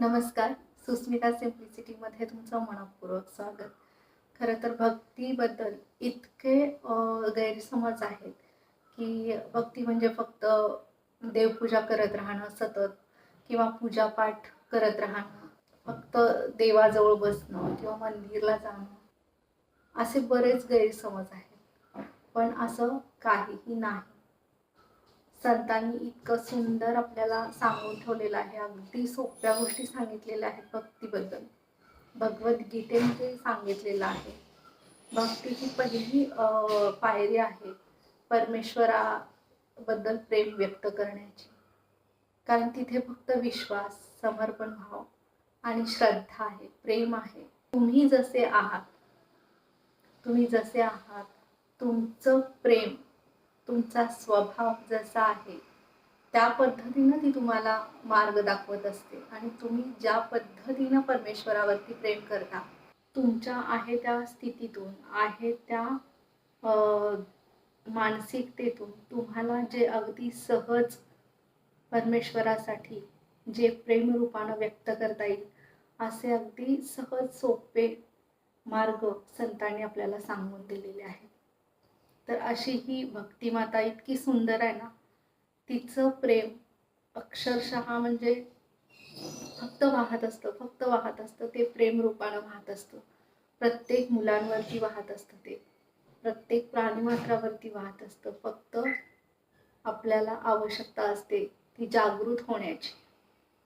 नमस्कार. सुस्मिता सिम्प्लिसिटीमध्ये तुमचं मनपूर्वक स्वागत. खरं तर भक्तीबद्दल इतके गैरसमज आहेत की भक्ती म्हणजे फक्त देवपूजा करत राहणं सतत किंवा पूजापाठ करत राहणं फक्त देवाजवळ बसणं किंवा मंदिरला जाणं असे बरेच गैरसमज आहेत. पण असं काहीही नाही. संतांनी इतकं सुंदर आपल्याला सांगून ठेवलेलं आहे. अगदी सोप्या गोष्टी सांगितलेल्या आहेत भक्तीबद्दल. भगवद्गीतेमध्ये सांगितलेलं आहे. भक्ती ही पहिली पायरी आहे परमेश्वराबद्दल प्रेम व्यक्त करण्याची. कारण तिथे फक्त विश्वास समर्पण भाव आणि श्रद्धा आहे प्रेम आहे. तुम्ही जसे आहात तुम्ही जसे आहात तुमचं प्रेम तुमचा स्वभाव जसा आहे त्या पद्धतीनं ती तुम्हाला मार्ग दाखवत असते. आणि तुम्ही ज्या पद्धतीनं परमेश्वरावरती प्रेम करता तुमच्या आहे त्या स्थितीतून आहे त्या मानसिकतेतून तुम्हाला जे अगदी सहज परमेश्वरासाठी जे प्रेमरूपानं व्यक्त करता येईल असे अगदी सहज सोपे मार्ग संतांनी आपल्याला सांगून दिलेले आहेत. अशी ही भक्तिमाता इतकी सुंदर आहे ना तिचं प्रेम अक्षरशः म्हणजे फक्त वाहत असतं फक्त वाहत असतं ते प्रेम रूपानं वाहत असतं. प्रत्येक मुलांवरती वाहत असतं ते. प्रत्येक प्राणीमात्रावरती वाहत असतं. फक्त आपल्याला आवश्यकता असते ती जागृत होण्याची.